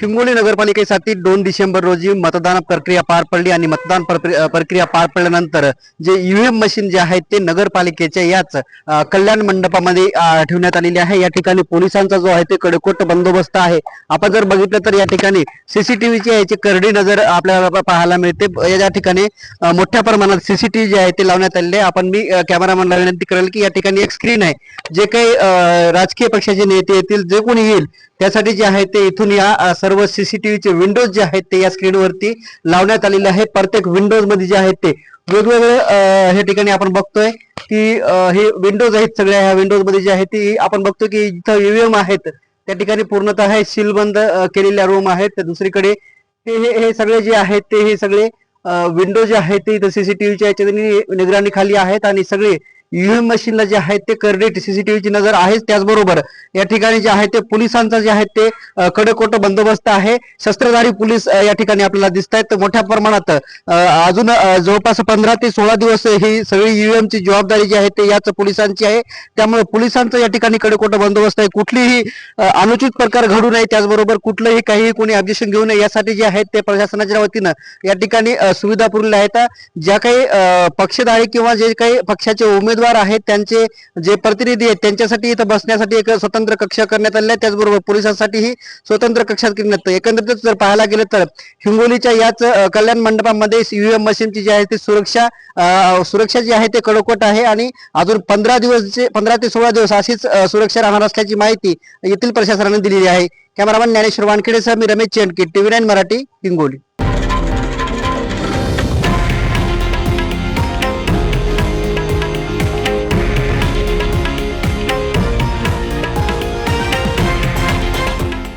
हिंगोली नगरपालिकेसाठी दोन डिसेंबर रोजी मतदान प्रक्रिया पार पडली आणि मतदान प्रक्रिया पार पडल्यानंतर जे ईव्हीएम मशीन जे आहेत ते नगरपालिकेच्या याच कल्याण मंडपामध्ये ठेवण्यात आलेले आहे. या ठिकाणी पोलिसांचा जो आहे ते कडेकोट बंदोबस्त आहे. आपण जर बघितलं तर या ठिकाणी सीसीटीव्हीची याची करडी नजर आपल्याला पाहायला मिळते. या ठिकाणी मोठ्या प्रमाणात सीसीटीव्ही जे आहे ते लावण्यात आलेले आहे. आपण मी कॅमेरामॅनला विनंती करेल की या ठिकाणी एक स्क्रीन आहे. जे काही राजकीय पक्षाचे नेते येतील जे कोणी येईल त्यासाठी जे आहे ते इथून या सर्व सीसीटीव्हीचे विंडोज जे आहेत ते या स्क्रीनवरती लावण्यात आलेले आहे प्रत्येक विंडोजमध्ये जे आहेत ते वेगवेगळे हे ठिकाणी आपण बघतोय की हे विंडोज आहेत सगळ्या. ह्या विंडोजमध्ये जे आहे ती आपण बघतो की इथं ईव्हीएम आहेत. त्या ठिकाणी पूर्णतः सीलबंद केलेल्या रूम आहेत. तर दुसरीकडे हे हे हे सगळे जे आहेत ते हे सगळे विंडो जे आहेत ते इथं सीसीटीव्हीच्या याच्या निगराणी खाली आहेत आणि सगळे ईव्हीएम मशीनला जे आहेत ते करडेट सीसीटीव्हीची नजर आहेच त्याचबरोबर. या ठिकाणी जे आहे ते पोलिसांचा जे आहे ते कडकोट कडेकोट बंदोबस्त आहे. शस्त्रधारी पोलीस या ठिकाणी आपल्याला दिसत आहेत मोठ्या प्रमाणात अजून जवळपास पंधरा ते सोळा दिवस ही सगळी ईव्हीएमची जबाबदारी जी आहे ते याच पोलिसांची आहे. त्यामुळे पोलिसांचा या ठिकाणी कडेकोट बंदोबस्त आहे. कुठलीही अनुचित प्रकार घडू नये. त्याचबरोबर कुठलंही काहीही कोणी ऑब्जेक्शन घेऊ नये. यासाठी जे आहेत ते प्रशासनाच्या वतीनं या ठिकाणी सुविधा पुरवल्या आहेत. ज्या काही पक्षधारी किंवा जे काही पक्षाचे उमेदवार आहेत त्यांचे जे प्रतिनिधी आहेत त्यांच्यासाठी इथं बसण्यासाठी एक स्वतंत्र कक्ष करण्यात आलेला आहे. त्याचबरोबर पोलिसांसाठीही स्वतंत्र कक्षात करण्यात एकंदरीतच जर पाहायला गेलं तर हिंगोलीच्या याच कल्याण मंडपामध्ये ईव्हीएम मशीनची जी आहे ती सुरक्षा सुरक्षा जी आहे ते कडकोट आहे आणि अजून पंधरा दिवस पंधरा ते सोळा दिवस अशीच सुरक्षा राहणार असल्याची माहिती येथील प्रशासनाने दिलेली आहे. कॅमेरामॅन ज्ञानेश्वर वानखेडेसह मी रमेश चेंडके टीव्ही नाईन मराठी हिंगोली.